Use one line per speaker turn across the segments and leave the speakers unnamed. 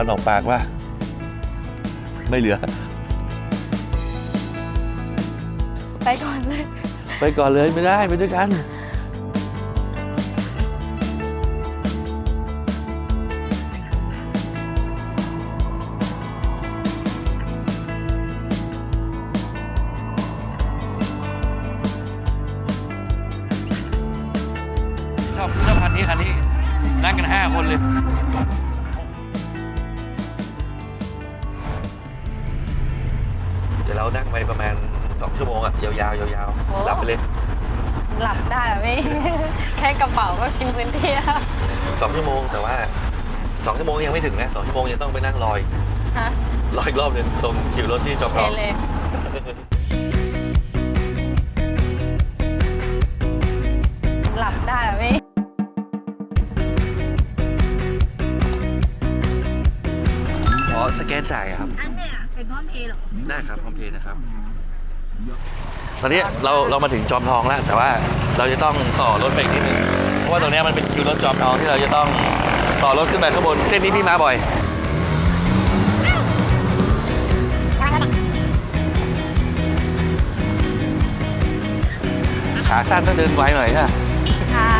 ฟันออกปากว่า ไม่เหลือ
ไปก่อนเลย
ไปก่อนเลยไม่ได้ไปด้วยกัน ชอบชอบคันนี้คันนี้นั่งกันห้าคนเลย นั่งไปประมาณ 2 ชั่วโมงอะยาวๆยาว
โอ้
ๆหลับไปเลย
หลับได้เหรอพี่ แค่กระเป๋าก็กินพื้นที่แล้ว
สองชั่วโมงแต่ว่าสองชั่วโมงยังไม่ถึงนะสองชั่วโมงยังต้องไปนั่งรอย
ฮะ
รออีกรอบหนึ่งตรงคิวรถที่จอม
โอ
ท
เค
อง
เลย ได้
ครับ
พร้อมเพย์
นะครับ ตอนนี้เราเรามาถึงจอมทองแล้ว แต่ว่าเราจะต้องต่อรถไปอีกนิดนึงเพราะว่าตรงเนี้ยมันเป็นคิวรถจอมทองที่เราจะต้องต่อรถขึ้นไปข้างบนเส้นนี้พี่มาบ่อย ขาสั้นต้องเดินไวหน่อยค่ะ
ใช่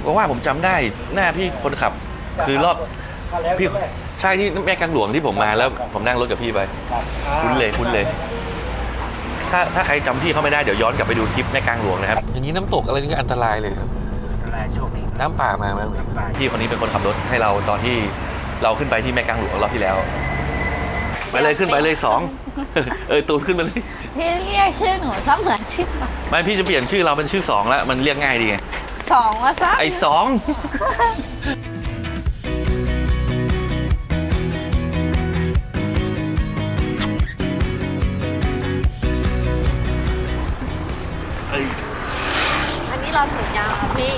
เพราะว่าผมจำได้หน้าพี่คนขับ คือรอบ พี่ใช่ที่แม่กลางหลวงที่ผมมาแล้วผมนั่งรถกับพี่ไปคุ้นเลยคุ้นเลย ถ้าถ้าใครจำพี่เขาไม่ได้เดี๋ยวย้อนกลับไปดูคลิปแม่กลางหลวงนะครับอย่างนี้น้ำตกอะไรนี่ก็อันตรายเลยครับ
อะไรช่วงนี้
น้ำป่ามาไหม
น้ำป่า
พี่คนนี้เป็นคนขับรถให้เราตอนที่เราขึ้นไปที่แม่กลางหลวงรอบที่แล้ว ไปเลยขึ้นไปเลยสอง เออตูนขึ้นมาเลย
พี่เรียกชื่อหนูซ้ำเหมือนชื่อปะ
ไม่พี่จะเปลี่ยนชื่อเราเป็นชื่อสองแล้วมันเรียกง่ายดีไง
สองว่าซ้
ไอ้สอง
เราถึงยังอะพี่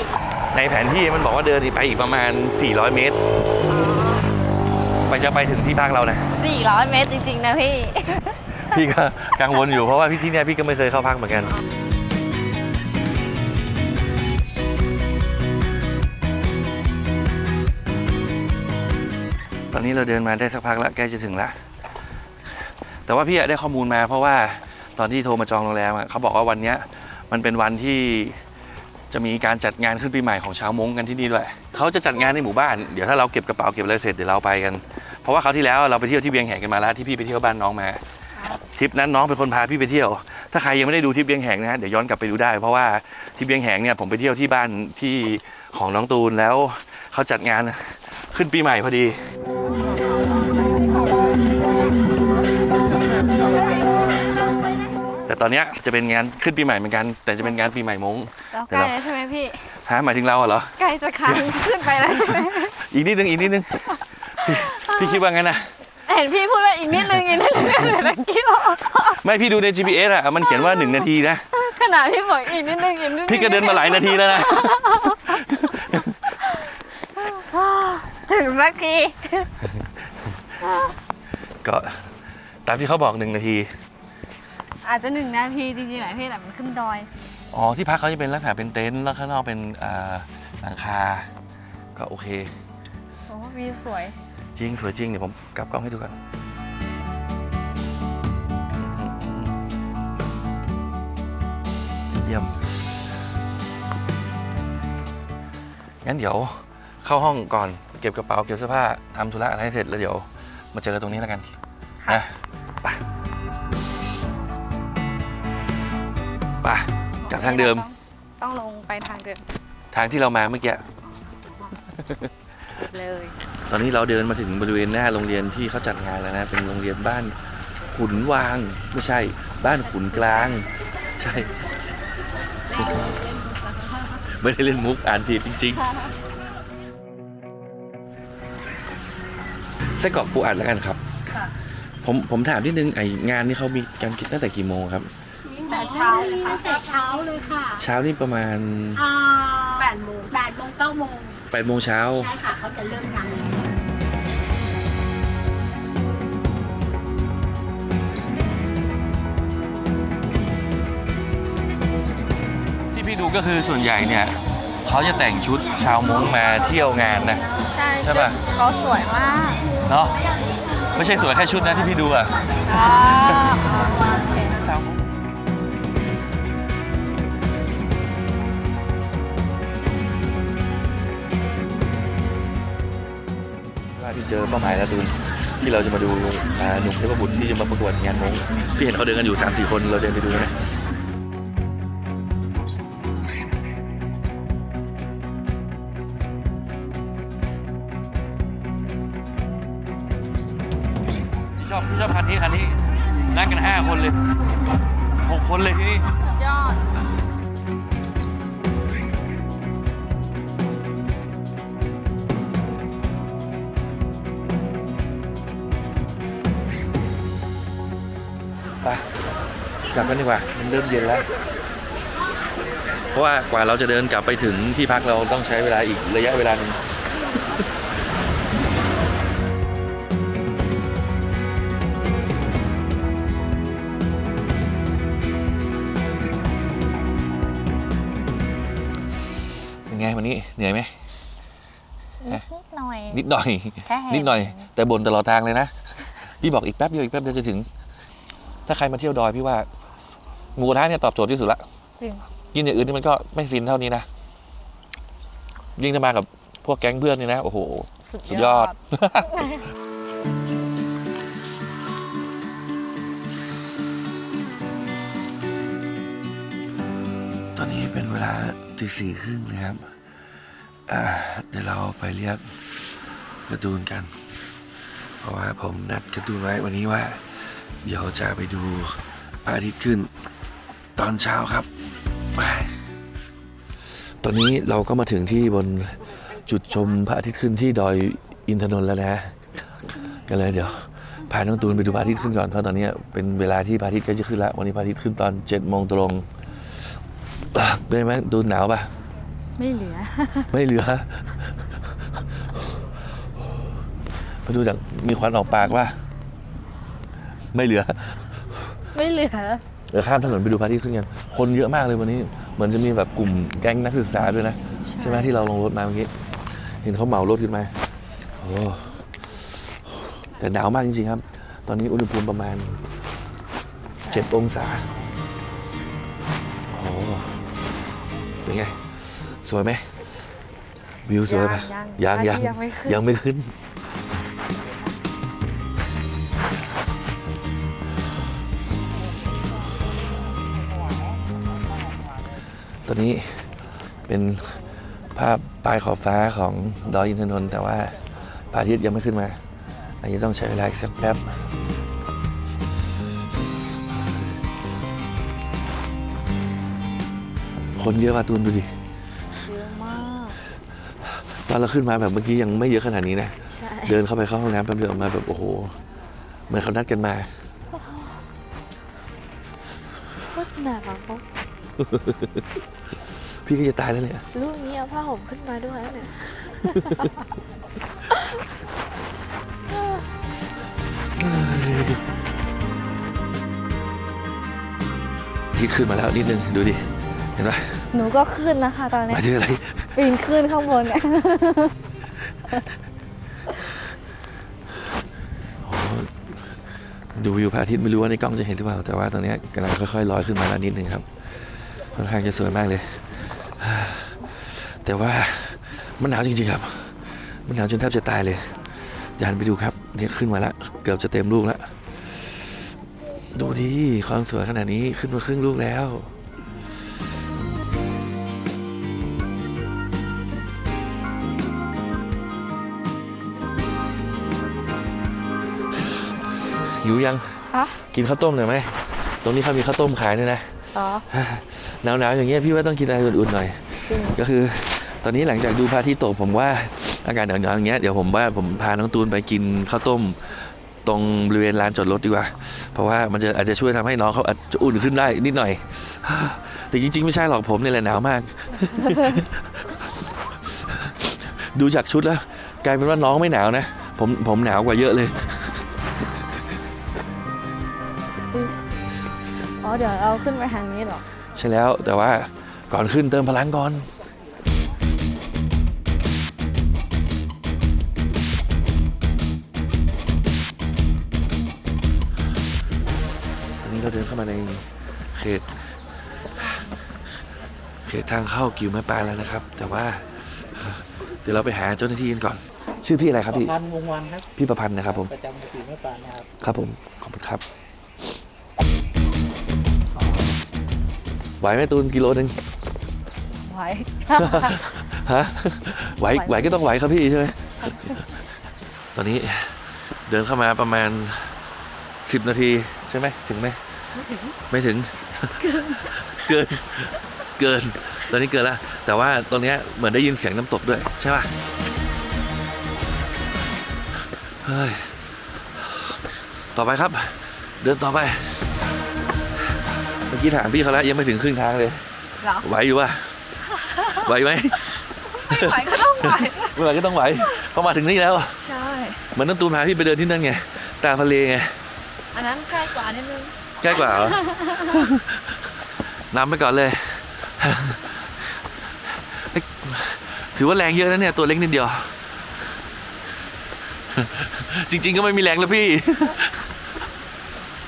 ในแผนที่มันบอกว่าเดินไปอีกประมาณ 400 เมตร ไปจะไปถึงที่พักเรานะ
400 เมตรจริง ๆ นะพี่
พี่ก็กังวลอยู่เพราะว่าพี่ที่เนี่ยพี่ก็ไม่เคยเข้าพักเหมือนกัน ตอนนี้เราเดินมาได้สักพักแล้วใกล้จะถึงแล้วแต่ว่าพี่อะได้ข้อมูลมาเพราะว่าตอนที่โทรมาจองโรงแรมอะเขาบอกว่าวันเนี้ยมันเป็นวันที่ จะมีการจัดงานขึ้นปีใหม่ของชาวม้งกันที่นี่ด้วยเขาจะจัดงานในหมู่บ้าน เดี๋ยวถ้าเราเก็บกระเป๋าเก็บอะไรเสร็จเดี๋ยวเราไปกัน เพราะว่าคราวที่แล้วเราไปเที่ยวที่เวียงแหงกันมาแล้วที่พี่ไปเที่ยวบ้านน้องมาทริปนั้นน้องเป็นคนพาพี่ไปเที่ยว ถ้าใครยังไม่ได้ดูทริปเบียงแหงนะฮะเดี๋ยวย้อนกลับไปดูได้ เพราะว่าทริปเบียงแหงเนี่ยผมไปเที่ยวที่บ้านที่ของน้องตูนแล้วเขาจัดงานขึ้นปีใหม่พอดี แต่ตอนเนี้ยจะเป็นงานขึ้นปีใหม่เหมือนกัน แต่จะเป็นงานปีใหม่มง
เราใกล้แล้วใช่ไหมพี่
ฮะหมายถึงเราเหรอ
ใกล้จะคันขึ้นไปแล้วใช่ไหม
อีกนิดนึงอีกนิดนึงพี่พี่คิดว่างั้นนะ
เห็นพี่พูดว่าอีกนิดนึงอีกนิดนึงเหลือกี่โล
ไม่พี่ดูใน GPS อะมันเขียนว่าหนึ่งนาทีนะ
ขนาดพี่บอกอีกนิดนึงอีกนิดนึง
พี่ก็เดินมาหลายนาทีแล้วนะ
ถึงสักที
ก็ตามที่เขาบอกหนึ่งนาที
อาจจะหนึ่งนาทีจริงๆแหละพี่แต่มันขึ้นดอย
อ๋อที่พักเขาจะเป็นลักษณะเป็นเต็นท์แล้วข้างนอกเป็นอ่าหลังคา ก็โอเค
โอ้วิวสวย
จริง สวยจริง เดี๋ยวผมกลับกล้องให้ดูกันเยี่ยม งั้นเดี๋ยวเข้าห้องก่อนเก็บกระเป๋าเก็บเสื้อผ้าทำธุระอะไรให้เสร็จแล้วเดี๋ยวมาเจอกันตรงนี้แล้วกันนะ ไปไปจากทางเดิม
ต้องต้องลงไปทางเดิม
ทางที่เรามาเมื่อกี้
เลย
ตอนนี้เราเดินมาถึงบริเวณหน้าโรงเรียนที่เขาจัดงานแล้วนะ เป็นโรงเรียนบ้านขุนวาง ไม่ใช่ บ้านขุนกลาง ใช่ ไม่ได้เล่นมุกอ่านผิดจริงๆไส้กรอกปูอัดแล้วกันครับ ผมผมถามนิดนึงไองานนี้เขามีการคิดตั้งแต่กี่โมงครับ
ตั้ง แต่เช้าเลยค่ะตั้งแต่เช้าเลยค่ะ
เช้านี่ประมาณ
อ่าแปดโมงแปดโมงเก้าโมง
8โมงเช้า
ใช่ค่ะ เขาจะเริ่มงานแล้ว
ที่พี่ดูก็คือส่วนใหญ่เนี่ยเขเขาจะแต่งชุดชาวม้งมาเที่ยวงานนะ
ใช่
ใช่ปะ
ชุดเขาสวยมาก
เนาะไม่ใช่สวยแค่ชุดนะที่พี่ดูอะ
อ่า เค
ว่าที่เจอเป้าหมายแล้วตูนที่เราจะมาดูอ่าหนุ่มเทพบุตรที่จะมาประกวดงานม้งพี่เห็นเขาเดินกันอยู่3าสี่คนเราเดินไปดูไหมพี่ชอบพี่ชอบคันนี้คันนี้นั่งกัน5คนเลยหกคนเลยที่นี่
สุดยอด
กลับกันดีกว่า มันเริ่มเย็นแล้ว เพราะว่ากว่าเราจะเดินกลับไปถึงที่พักเราต้องใช้เวลาอีกระยะเวลาหนึ่งเป็นไงวันนี้เหนื่อยไหม
นิดหน่อย
นิดหน่อย
แค่เห็น
นิดหน่อย แต่บนตลอดทางเลยนะ พี่บอกอีกแป๊บเดียวอีกแป๊บเดียวจะถึง ถ้าใครมาเที่ยวดอยพี่ว่า หมูกระทะเนี่ยตอบโจทย์ที่สุดละ
จริง
กินอย่างอื่นนี่มันก็ไม่ฟินเท่านี้นะยิ่งจะมากับพวกแก๊งเพื่อนนี่นะ โอ้โห สุดยอด ตอนนี้เป็นเวลาตีสี่ครึ่งนะครับอ่าเดี๋ยวเราไปเรียกการ์ตูนกัน เพราะว่าผมนัดการ์ตูนไว้วันนี้ว่า เดี๋ยวจะไปดูพระอาทิตย์ขึ้น ตอนเช้าครับไปตอนนี้เราก็มาถึงที่บนจุดชมพระอาทิตย์ขึ้นที่ดอยอินทนนท์แล้วนะกันเลยเดี๋ยวพาน้องตูนไปดูพระอาทิตย์ขึ้นก่อนเพราะตอนนี้เป็นเวลาที่พระอาทิตย์ใกล้จะขึ้นแล้ววันนี้พระอาทิตย์ขึ้นตอนเจ็ดโมงตรงอะเป็นไหมตูนหนาวปะ
ไม่เหลือ
ไม่เหลือมาดูจากมีควันออกปากว่า ไม่เหลือ
ไม่เหลือ
เดี๋ยวข้ามถนนไปดูพระอาทิตย์ขึ้นกัน คนเยอะมากเลยวันนี้ เหมือนจะมีแบบกลุ่มแก๊งนักศึกษาด้วยนะ ใช่ไหมที่เราลงรถมาเมื่อกี้ เห็นเขาเหมารถขึ้นมาโอ้แต่หนาวมากจริงๆครับ ตอนนี้อุณหภูมิประมาณ 7 องศา โอ้เป็นไง สวยไหมวิวสวยปะ
ยัง
ยัง
ยังไม่ขึ้น
ตอนนี้เป็นภาพปลายขอบฟ้าของดอยอินทนนท์แต่ว่าพระอาทิตย์ยังไม่ขึ้นมา อันนี้ต้องใช้เวลาอีกสักแป๊บคนเยอะมาตูนดูดิ
เยอะมาก
ตอนเราขึ้นมาแบบเมื่อกี้ยังไม่เยอะขนาดนี้นะ
ใช่
เดินเข้าไปเข้าห้องน้ำแป๊บเดียวออกมาแบบโอ้โห เหมือนเขานัดกันมา
โคตรหนาว
พี่ก็จะตายแล้วเนี่ย
ลูกนี้เอาผ้าห่มขึ้นมาด้วยเนี่ย
ที่ขึ้นมาแล้วนิดนึงดูดิเห็นไหม
หนูก็ขึ้นแล้วค่ะตอนนี้
หมายถึงอะไร
ปีนขึ้นข้างบนเนี่ย
ดูวิวพระอาทิตย์ไม่รู้ว่าในกล้องจะเห็นหรือเปล่าแต่ว่าตอนนี้กำลังค่อยๆลอยขึ้นมาแล้วนิดนึงครับค่อนข้างจะสวยมากเลย แต่ว่ามันหนาวจริงๆครับ มันหนาวจนแทบจะตายเลยยานไปดูครับเนี่ยขึ้นมาแล้วเกือบจะเต็มลูกแล้วดูดิความสวยขนาดนี้ขึ้นมาครึ่งลูกแล้วอยู่ยัง
ฮะ
กินข้าวต้มหน่อยไหม ตรงนี้เขามีข้าวต้มขายด้วยนะ
อ๋อ
หนาวๆอย่างเงี้ยพี่ว่าต้องกินอะไรอุ่นๆหน่อย
จริง
ก็คือ ตอนนี้หลังจากดูพระอาทิตย์ตกผมว่าอากาศหนาวๆอย่างเงี้ยเดี๋ยวผมว่าผมพาน้องตูนไปกินข้าวต้มตรงบริเวณลานจอดรถดีกว่า เพราะว่ามันจะอาจจะช่วยทำให้น้องเขาอาจจะอุ่นขึ้นได้นิดหน่อย แต่จริงๆ ไม่ใช่หรอกผมเนี่ยแหละหนาวมาก ดูจากชุดแล้ว กลายเป็นว่าน้องไม่หนาวนะ ผมผมหนาวกว่าเยอะเลย
อ๋อเดี๋ยวเราขึ้นไปทางนี้เหรอ
ใช่แล้วแต่ว่าก่อนขึ้นเติมพลังก่อน เขต เขตทางเข้ากิวแม่ปลายแล้วนะครับ แต่ว่า เดี๋ยวเราไปหาเจ้าหน้าที่กันก่อน ชื่อพี่อะไรครับพี่
พันวงวันครับ
พี่ประพันธ์นะครับผม
ประจำกระสีแม่ปลานะครับ
ครับผม ขอบคุณครับ ไหวไหมตูนกิโลหนึ่ง
ไว้
ฮะ ไหว
ไหว
ไหวก็ต้องไหวครับพี่ใช่ไหม ตอนนี้เดินเข้ามาประมาณสิบนาทีใช่ไหม ถึงไหม ไม่ถึง เกิน เกิน ตอนนี้เกินแล้วแต่ว่าตอนเนี้ยเหมือนได้ยินเสียงน้ำตกด้วย ใช่ป่ะ เฮ้ย ต่อไปครับ เดินต่อไป เมื่อกี้ถามพี่เขาแล้ว ยังไม่ถึงครึ่งทางเลย
เหรอ
ไหวอยู่ป่ะ ไหวไหม
ไม่ไหวก็ต้องไหว
ไม่ไหวก็ต้องไหวเพราะมาถึงนี่แล้ว
ใช่
เหมือนน้ำตูนพาพี่ไปเดินที่นั่นไง ตามทะเลไง
อันนั้นใกล้กว่านิดนึง
ใกล้กว่าเหรอนำไปก่อนเลยเฮ้ยถือว่าแรงเยอะนะเนี่ย ตัวเล็กนิดเดียว จริง ๆ ก็ไม่มีแรงแล้วพี่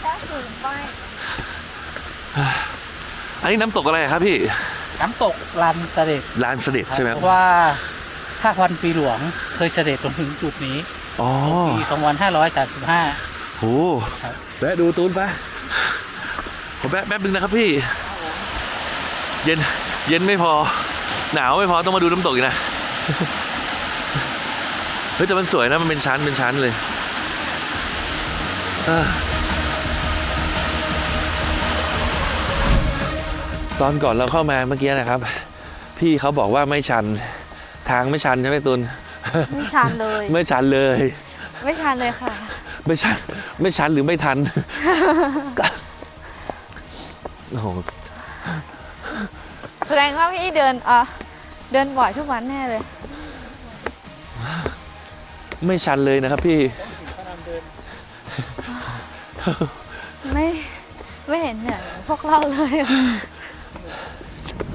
แค่สูงไป
อันนี้น้ำตกอะไรอะครับพี่
น้ำตกลันเสด็จ
ลานเสด็จใช่ไหม
เพราะว่าห้าพันปีหลวงเคยเสด็จลงถึงจุดนี้
อ๋อ
ปี 2535
โห
ครับ
แวะดูตูนปะขอ แวะแป๊บนึงนะครับพี่ เย็น เย็นไม่พอ หนาวไม่พอต้องมาดูน้ำตกอีกนะ เฮ้ยแต่มันสวยนะมันเป็นชั้นเป็นชั้นเลยเออตอนก่อนเราเข้ามาเมื่อกี้นะครับ พี่เขาบอกว่าไม่ชัน ทางไม่ชันใช่ไหมตุน
ไม่ชันเลย
ไม่ชันเลย
ไม่ชันเลยค่ะ
ไม่ชันไม่ชันหรือไม่ทัน โอ้โห
แสดงว่าพี่เดินเอ่อเดินบ่อยทุกวันแน่เลย
ไม่ชันเลยนะครับพี่
ไม่ไม่เห็นเหนื่อยเหมือนพวกเราเลย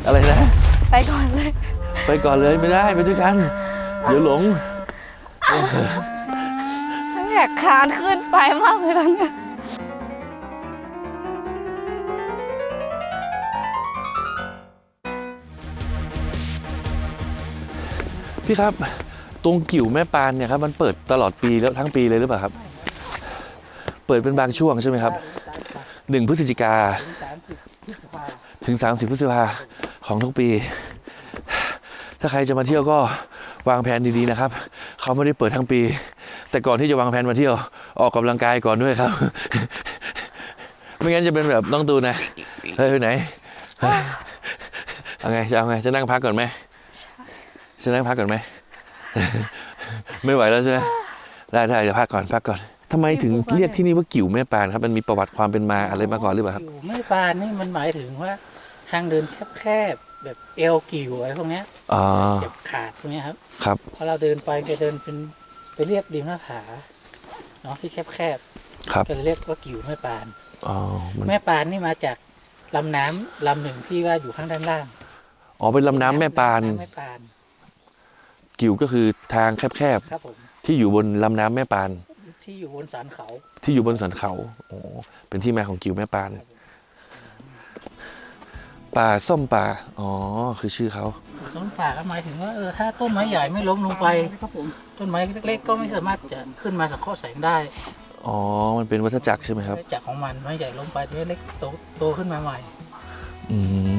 อะไรนะ
ไปก่อนเลย
ไปก่อนเลยไม่ได้ไปด้วยกัน เดี๋ยวหลง
ฉันอยากคานขึ้นไปมากเลยตอนเนี้ย
พี่ครับ ตรงกิ่วแม่ปานเนี่ยครับมันเปิดตลอดปีแล้วทั้งปีเลยหรือเปล่าครับ เปิดเป็นบางช่วงใช่ไหมครับหนึ่งพฤศจิกา
ถึง 30พฤษภา
ถึง30พฤษภาของทุกปี ถ้าใครจะมาเที่ยวก็วางแผนดีๆนะครับ เขาไม่ได้เปิดทั้งปี แต่ก่อนที่จะวางแผนมาเที่ยว ออกกำลังกายก่อนด้วยครับ ไม่งั้นจะเป็นแบบน้องตูนนะ เฮ้ยไปไหนเฮ้ยเอาไงจะเอาไงจะนั่งพักก่อนไหม จะนั่งพักก่อนไหม ไม่ไหวแล้วใช่ไหมได้ได้เดี๋ยวพักก่อนพักก่อนทำไมถึงเรียกที่นี่ว่ากิ่วแม่ปานครับ มันมีประวัติความเป็นมาอะไรมาก่อนหรือเปล่าครับ
อยู่แม่ปลานี่มันหมายถึงว่า ทางเดินแคบๆแบบเอวกิ่วอะไรพวกเนี้ย
อ๋อ
เจ็บขาดพวกเนี้ยครับ
ครับ
พอเราเดินไปจะเดินเป็นไปเรียบริมหน้าผาเนาะที่แคบ
ครับ
ๆก็เลยเรียกว่ากิ่วแม่ปาน
อ๋อมัน
แม่ปานนี่มาจากลำน้ำลำหนึ่งที่ว่าอยู่ข้างด้านล่าง
อ๋อเป็นลำน้ำแม่ปานำ
แม่ปาน
กิ่วก็คือทางแคบ
ครับผม
ๆ ที่อยู่บนลำน้ำแม่ปาน
ที่อยู่บนสันเขา
ที่อยู่บนสันเขาโอ้เป็นที่มาของกิ่วแม่ปาน ป่าส้มป่า อ๋อ คือชื่อเขา
สวนป่าก็หมายถึงว่าเออถ้าต้นไม้ใหญ่ไม่ล้มลงไป ต้นไม้เล็กๆก็ไม่สามารถจะขึ้นมาสังเคราะห์แสงได้
อ๋อ มันเป็นวัฏจักรใช่ไหมครับ
จากของมันไม้ใหญ่ล้มไปตัวเล็กโตโตขึ้นมาใหม่
อืม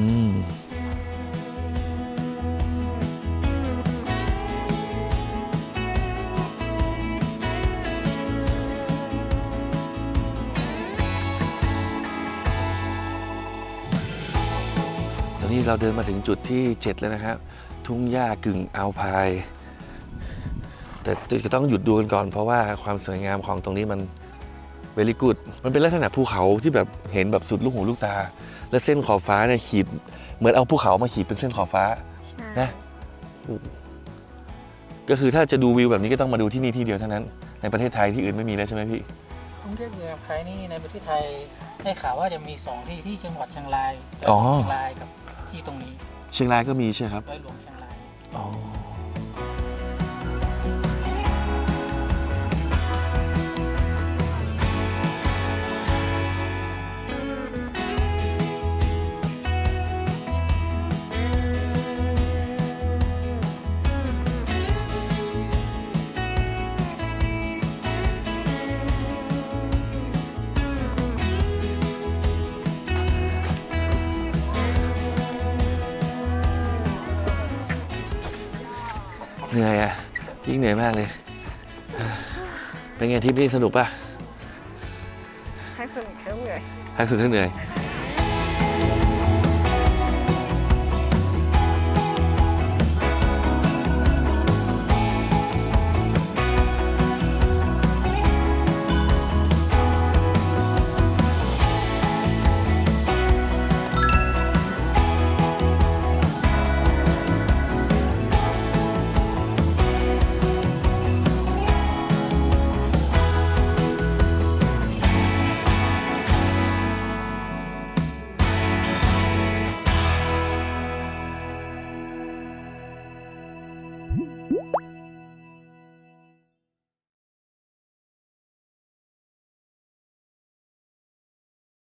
นนี้เราเดินมาถึงจุดที่ 7 แล้วนะครับ ทุ่งหญ้ากึ่งอัลไพาย แต่จะต้องหยุดดูกันก่อน เพราะว่าความสวยงามของตรงนี้มันเวลิกูดมันเป็นลักษณะภูเขาที่แบบเห็นแบบสุดลูกหูลูกตา และเส้นขอบฟ้าเนี่ยขีด เหมือนเอาภูเขามาขีดเป็นเส้นขอบฟ้า
ใช่
นะก็คือถ้าจะดูวิวแบบนี้ก็ต้องมาดูที่นี่ที่เดียวเท่านั้น ในประเทศไทยที่อื่นไม่มีแล้วใช่ไหมพี่
กรุงเทพเมืองไทยนี่ในประเทศไทยได้ข่าวว่าจะมีสองที่ที่จังหวัดเชียงราย
อ๋อ
เชียงรายกับ ที่ตรงนี้
เชียงรายก็มีใช่ครับ
ร้อยหลวงเชียงราย
อ๋อ เหนื่อยอะยิ่งเหนื่อยมากเลย เป็นไงทริปนี้สนุกปะ
ให้สนุกทั้งเหนื่อย
ทั้งสุดทั้งเหนื่อย
ใ